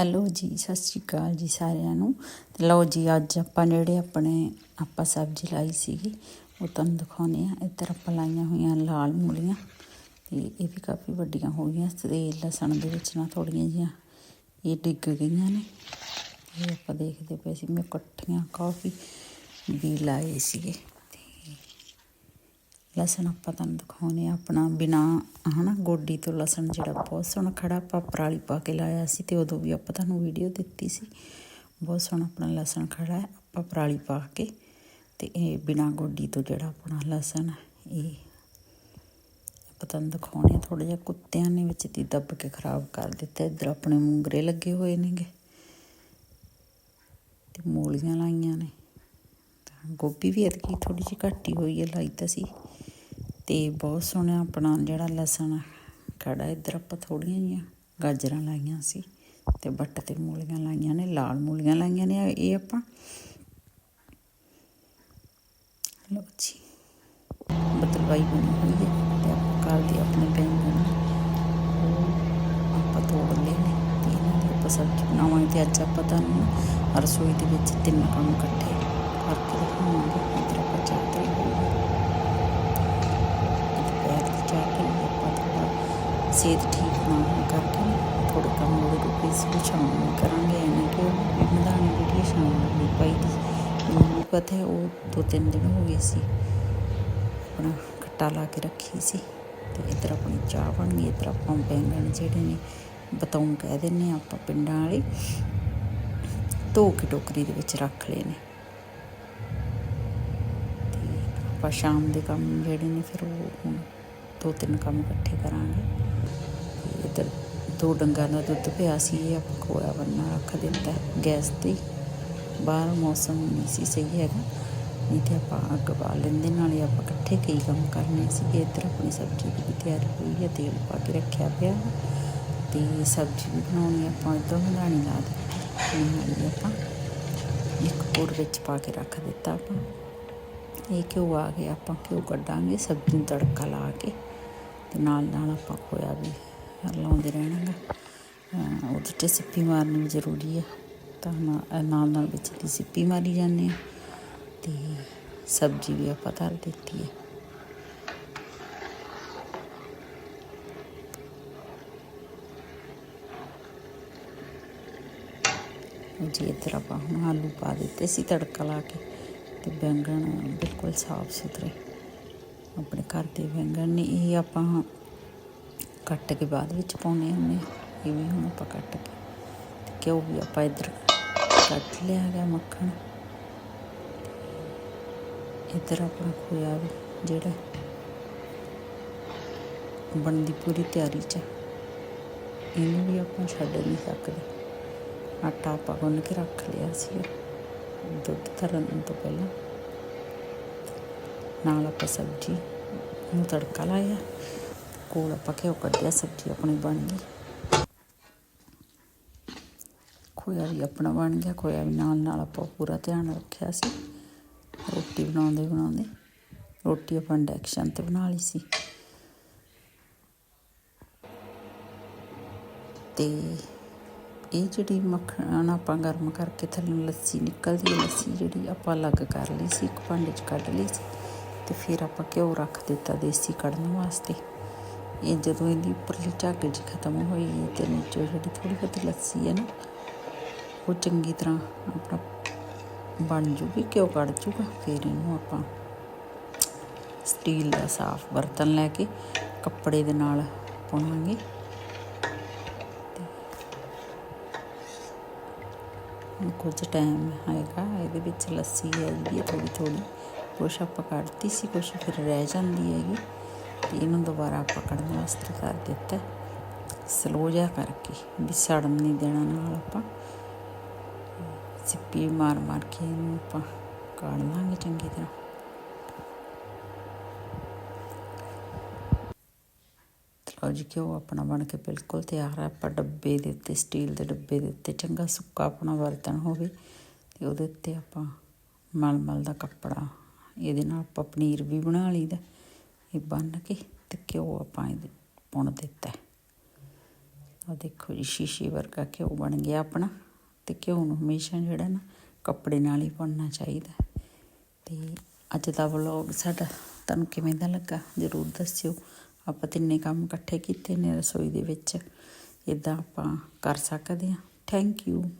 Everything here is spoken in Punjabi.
ਹੈਲੋ ਜੀ, ਸਤਿ ਸ਼੍ਰੀ ਅਕਾਲ ਜੀ ਸਾਰਿਆਂ ਨੂੰ। ਤੇ ਲਓ ਜੀ, ਅੱਜ ਆਪਾਂ ਜਿਹੜੇ ਆਪਣੇ, ਆਪਾਂ ਸਬਜ਼ੀ ਲਾਈ ਸੀਗੀ, ਉਹ ਤੁਹਾਨੂੰ ਦਿਖਾਉਣੇ ਆ ਇੱਧਰ ਆਪਾਂ ਲਾਈਆਂ ਹੋਈਆਂ ਲਾਲ ਮੂਲੀਆਂ, ਤੇ ਇਹ ਵੀ ਕਾਫੀ ਵੱਡੀਆਂ ਹੋ ਗਈਆਂ। ਤੇ ਲਸਣ ਦੇ ਵਿੱਚ ਨਾ ਥੋੜੀਆਂ ਜਿਹੀਆਂ, ਇਹ ਡਿੱਗ ਗਈਆਂ ਨੇ। ਇਹ ਆਪਾਂ ਦੇਖਦੇ ਪਏ ਸੀ, ਮੈਂ ਇਕੱਠੀਆਂ ਕਾਫੀ ਵੀ ਲਾਏ ਸੀਗੇ। ਲਸਣ ਆਪਾਂ ਤੁਹਾਨੂੰ ਦਿਖਾਉਣੇ ਆ ਆਪਣਾ ਬਿਨਾ, ਹਨਾ, ਗੋਡੀ ਤੋਂ ਲਸਣ ਜਿਹੜਾ ਬਹੁਤ ਸੋਹਣਾ ਖੜਾ ਆਪਾਂ ਪਰਾਲੀ ਪਾ ਕੇ ਲਾਇਆ ਸੀ ਤੇ ਉਦੋਂ ਵੀ ਆਪਾਂ ਤੁਹਾਨੂੰ ਵੀਡੀਓ ਦਿੱਤੀ ਸੀ। ਬਹੁਤ ਸੋਹਣਾ ਆਪਣਾ ਲਸਣ ਖੜਾ ਹੈ, ਆਪਾਂ ਪਰਾਲੀ ਪਾ ਕੇ ਤੇ ਇਹ ਬਿਨਾ ਗੋਡੀ ਤੋਂ ਜਿਹੜਾ ਆਪਣਾ ਲਸਣ ਇਹ ਆਪਾਂ ਤੁਹਾਨੂੰ ਦਿਖਾਉਣੇ ਆ। ਥੋੜਾ ਜਿਹਾ ਕੁੱਤਿਆਂ ਨੇ ਵਿੱਚ ਦੀ ਦੱਬ ਕੇ ਖਰਾਬ ਕਰ ਦਿੱਤਾ, ਇੱਧਰ ਆਪਣੇ ਮੂੰਗਰੇ ਲੱਗੇ ਹੋਏ ਨੇਗੇ ਤੇ ਮੂਲੀਆਂ ਲਾਈਆਂ ਨੇ। ਤਾਂ ਗੋਭੀ ਵੀ ਐਤਕੀ ਥੋੜੀ ਜਿਹੀ ਘੱਟ ਹੀ ਹੋਈ ਹੈ, ਲਾਈ ਤਾਂ ਸੀ। ਤੇ ਬਹੁਤ ਸੋਹਣਾ ਆਪਣਾ ਜਿਹੜਾ ਲਸਣ ਖੜਾ ਇੱਧਰ ਆਪਾਂ ਥੋੜੀਆਂ ਜਿਹੀਆਂ ਗਾਜਰਾਂ ਲਾਈਆਂ ਸੀ ਤੇ ਬੱਟ ਤੇ ਮੂਲੀਆਂ ਲਾਈਆਂ ਨੇ, ਲਾਲ ਮੂਲੀਆਂ ਲਾਈਆਂ ਨੇ, ਇਹ ਆਪਾਂ ਲਓ ਜੀ। ਬਦਲਵਾਈ ਬਣੀ ਹੋਈ ਹੈ ਤੇ ਆਪਾਂ ਕਰਦੇ ਆਪਣੇ ਬੈਂਗਣ ਆਪਾਂ ਤੋੜ ਲਏ ਨੇ ਤੇ ਇਹਨਾਂ ਦੀ ਆਪਾਂ ਸਬਜ਼ੀ ਬਣਾਵਾਂਗੇ ਤੇ ਅੱਜ ਆਪਾਂ ਤੁਹਾਨੂੰ ਰਸੋਈ ਦੇ ਵਿੱਚ ਤਿੰਨ ਕੰਮ ਇਕੱਠੇ ਕਰਕੇ ਦਿਖਾਵਾਂਗੇ ਇੱਧਰ ਆਪਾਂ ਚਾਹ ਤਰੀ ਹੋਈ ਹੈ ਦੁਪਹਿਰ ਦੀ ਚਾਹ ਪੀ ਲਈ ਆਪਾਂ ਥੋੜਾ ਸਿਹਤ ਠੀਕ ਨਾ ਹੋਣ ਕਰਕੇ ਥੋੜੇ ਕੰਮ ਉਹਦੇ ਰੁਪਏ ਸੀ ਸ਼ਾਮ ਨੂੰ ਕਰਾਂਗੇ, ਐਵੇਂ ਕਿ ਉਹ ਮਧਾਣੀ ਵੀਡੀਓ ਸ਼ਾਮ ਨੂੰ ਨਹੀਂ ਪਾਈ ਦੀ। ਮੈਨੂੰ ਪਤਾ ਹੈ ਉਹ ਦੋ ਤਿੰਨ ਦਿਨ ਹੋ ਗਏ ਸੀ। ਆਪਣਾ ਖੱਟਾ ਲਾ ਕੇ ਰੱਖੀ ਸੀ ਤੇ ਇੱਧਰ ਆਪਣੀ ਚਾਹ ਬਣ ਗਈ, ਇੱਧਰ ਆਪਾਂ ਬੈਂਗਣ ਜਿਹੜੇ ਨੇ ਬਤਾਉਂ ਕਹਿ ਦਿੰਦੇ ਹਾਂ ਆਪਾਂ ਪਿੰਡਾਂ ਵਾਲੇ, ਧੋ ਕੇ ਟੋਕਰੀ ਦੇ ਵਿੱਚ ਰੱਖ ਲਏ ਨੇ। ਤੇ ਆਪਾਂ ਸ਼ਾਮ ਦੇ ਕੰਮ ਜਿਹੜੇ ਨੇ ਫਿਰ ਉਹ ਦੋ ਤਿੰਨ ਕੰਮ ਇਕੱਠੇ ਕਰਾਂਗੇ। ਇੱਧਰ ਦੋ ਡੰਗਾਂ ਦਾ ਦੁੱਧ ਪਿਆ ਸੀ, ਇਹ ਆਪਾਂ ਖੋਇਆ ਬੰਨਾ ਰੱਖ ਦਿੱਤਾ ਗੈਸ ਤੇ। ਬਾਹਰ ਮੌਸਮ ਨਹੀਂ ਸੀ ਸਹੀ ਹੈਗਾ, ਨਹੀਂ ਤੇ ਆਪਾਂ ਅੱਗ ਬਾਲ ਲੈਂਦੇ, ਨਾਲੇ ਆਪਾਂ ਇਕੱਠੇ ਕਈ ਕੰਮ ਕਰਨੇ ਸੀ। ਇੱਧਰ ਆਪਣੀ ਸਬਜ਼ੀ ਵੀ ਤਿਆਰੀ ਹੋਈ ਹੈ ਤੇਲ ਪਾ ਕੇ ਰੱਖਿਆ ਪਿਆ ਤੇ ਸਬਜ਼ੀ ਵੀ ਬਣਾਉਣੀ ਆਪਾਂ ਇੱਧਰ ਮਧਾਣੀ ਲਾ ਦਿੱਤੀ। ਨਾਲੇ ਆਪਾਂ ਇੱਕ ਕੋੜ ਵਿੱਚ ਪਾ ਕੇ ਰੱਖ ਦਿੱਤਾ ਆਪਾਂ। ਇਹ ਘਿਓ ਆ ਗਿਆ, ਆਪਾਂ ਘਿਓ ਕੱਢਾਂਗੇ, ਸਬਜ਼ੀ ਨੂੰ ਤੜਕਾ ਲਾ ਕੇ, ਤੇ ਨਾਲ ਨਾਲ ਆਪਾਂ ਖੋਇਆ ਵੀ ਲਾਉਂਦੇ ਰਹਿਣਾਗਾ। ਉਹਦੇ 'ਤੇ ਸਿੱਪੀ ਮਾਰਨੀ ਵੀ ਜ਼ਰੂਰੀ ਆ। ਤਾਂ ਨਾਲ ਨਾਲ ਵਿੱਚ ਦੀ ਸਿੱਪੀ ਮਾਰੀ ਜਾਂਦੇ ਆ। ਤੇ ਸਬਜ਼ੀ ਵੀ ਆਪਾਂ ਧਰ ਦਿੱਤੀ ਹੈ ਜੀ ਇੱਧਰ ਆਪਾਂ ਹੁਣ ਆਲੂ ਪਾ ਦਿੱਤੇ ਸੀ ਤੜਕਾ ਲਾ ਕੇ। ਤੇ ਬੈਂਗਣ ਬਿਲਕੁਲ ਸਾਫ਼ ਸੁਥਰੇ। ਆਪਣੇ ਘਰ ਦੇ ਬੈਂਗਣ ਨੇ ਇਹ ਆਪਾਂ ਕੱਟ ਕੇ ਬਾਅਦ ਵਿੱਚ ਪਾਉਣੇ ਹੁੰਦੇ ਇਹ ਵੀ ਹੁਣ ਆਪਾਂ ਕੱਟ ਕੇ ਤੇ ਘਿਓ ਵੀ ਆਪਾਂ ਇੱਧਰ ਕੱਟ ਲਿਆ ਹੈਗਾ ਮੱਖਣ। ਇੱਧਰ ਆਪਣਾ ਖੋਇਆ ਵੀ, ਜਿਹੜਾ ਬਣਦੀ ਪੂਰੀ ਤਿਆਰੀ 'ਚ। ਇਹਨੂੰ ਵੀ ਆਪਾਂ ਛੱਡ ਨਹੀਂ ਸਕਦੇ। ਆਟਾ ਆਪਾਂ ਗੁੰਨ ਕੇ ਰੱਖ ਲਿਆ ਸੀ ਦੁੱਧ ਤਰਨ ਤੋਂ ਪਹਿਲਾਂ। ਨਾਲ ਆਪਾਂ ਸਬਜ਼ੀ ਨੂੰ ਤੜਕਾ ਲਾਇਆ। ਕੋਲ ਆਪਾਂ ਘਿਓ ਕੱਢਿਆ, ਸਬਜ਼ੀ ਆਪਣੀ ਬਣ ਗਈ। ਖੋਇਆ ਵੀ ਆਪਣਾ ਬਣ ਗਿਆ, ਖੋਇਆ ਵੀ ਨਾਲ ਨਾਲ ਆਪਾਂ ਪੂਰਾ ਧਿਆਨ ਰੱਖਿਆ ਸੀ। ਰੋਟੀ ਬਣਾਉਂਦੇ ਬਣਾਉਂਦੇ, ਰੋਟੀ ਆਪਾਂ ਇੰਡਕਸ਼ਨ ਤੇ ਬਣਾ ਲਈ ਸੀ। ਤੇ ਇਹ ਜਿਹੜੀ ਮੱਖਣ ਆਪਾਂ ਗਰਮ ਕਰਕੇ ਥੱਲੇ ਲੱਸੀ ਨਿਕਲਦੀ ਹੈ, ਲੱਸੀ ਜਿਹੜੀ ਆਪਾਂ ਅਲੱਗ ਕਰ ਲਈ ਸੀ, ਇੱਕ ਭਾਂਡੇ 'ਚ ਕੱਢ ਲਈ ਸੀ। ਤੇ ਫਿਰ ਆਪਾਂ ਘਿਓ ਰੱਖ ਦਿੱਤਾ ਦੇਸੀ ਕੱਢਣ ਵਾਸਤੇ। ਇਹ ਜਦੋਂ ਇਹਦੀ ਉੱਪਰਲੀ ਝੱਗ ਜੀ ਖਤਮ ਹੋਈ ਤੇ ਨੀਚੇ ਜਿਹੜੀ ਥੋੜੀ ਬਹੁਤੀ ਲੱਸੀ ਹੈ ਨਾ, ਉਹ ਚੰਗੀ ਤਰ੍ਹਾਂ ਆਪਣਾ ਬਣ ਜੂਗੀ, ਘਿਓ ਕੱਢ ਜੂਗਾ, ਫਿਰ ਇਹਨੂੰ ਆਪਾਂ ਸਟੀਲ ਦਾ ਸਾਫ਼ ਬਰਤਨ ਲੈ ਕੇ ਕੱਪੜੇ ਦੇ ਨਾਲ ਪਾਉਣਾਂਗੇ। ਕੁਝ ਟਾਈਮ ਹੈਗਾ, ਇਹਦੇ ਵਿੱਚ ਲੱਸੀ ਹੈਗੀ ਜਿਹੜੀ ਥੋੜੀ ਥੋੜੀ ਕੁਛ ਆਪਾਂ ਕੱਢਤੀ ਸੀ, ਕੁਛ ਫਿਰ ਰਹਿ ਜਾਂਦੀ ਹੈਗੀ। ਤੇ ਇਹਨੂੰ ਦੁਬਾਰਾ ਆਪਾਂ ਕੱਢਣ ਵਾਸਤੇ ਕਰ ਦਿੱਤਾ। ਸਲੋ ਜਿਹਾ ਕਰਕੇ ਵੀ ਸੜਨ ਨਹੀਂ ਦੇਣਾ ਨਾਲ ਆਪਾਂ। ਸਿੱਪੀ ਮਾਰ ਮਾਰ ਕੇ ਇਹਨੂੰ ਆਪਾਂ ਕਾੜ ਲਾਂਗੇ ਚੰਗੀ ਤਰ੍ਹਾਂ। ਲਓ ਜੀ, ਘਿਓ ਆਪਣਾ ਬਣ ਕੇ ਬਿਲਕੁਲ ਤਿਆਰ ਹੈ ਆਪਾਂ ਡੱਬੇ ਦੇ ਉੱਤੇ, ਸਟੀਲ ਦੇ ਡੱਬੇ ਦੇ ਉੱਤੇ ਚੰਗਾ ਸੁੱਕਾ ਆਪਣਾ ਬਰਤਨ ਹੋਵੇ ਤੇ ਉਹਦੇ ਉੱਤੇ ਆਪਾਂ ਮਲ ਮਲ ਦਾ ਕੱਪੜਾ, ਇਹਦੇ ਨਾਲ ਆਪਾਂ ਪਨੀਰ ਵੀ ਬਣਾ ਲਈਦਾ। ਇਹ ਬੰਨ ਕੇ ਤੇ ਘਿਓ ਆਪਾਂ ਇਹ ਪੁਣ ਦਿੱਤਾ। ਆ ਦੇਖੋ ਜੀ, ਸ਼ੀਸ਼ੇ ਵਰਗਾ ਘਿਓ ਬਣ ਗਿਆ ਆਪਣਾ। ਤੇ ਘਿਓ ਨੂੰ ਹਮੇਸ਼ਾ ਜਿਹੜਾ ਨਾ ਕੱਪੜੇ ਨਾਲ ਹੀ ਭੁੰਨਣਾ ਚਾਹੀਦਾ। ਹੈ। ਤੇ ਅੱਜ ਦਾ ਵਲੌਗ ਸਾਡਾ ਤੁਹਾਨੂੰ ਕਿਵੇਂ ਦਾ ਲੱਗਾ ਜ਼ਰੂਰ ਦੱਸਿਓ। ਆਪਾਂ ਤਿੰਨੇ ਕੰਮ ਇਕੱਠੇ ਕੀਤੇ ਨੇ ਰਸੋਈ ਦੇ ਵਿੱਚ। ਇਦਾਂ ਆਪਾਂ ਕਰ ਸਕਦੇ ਹਾਂ। Thank you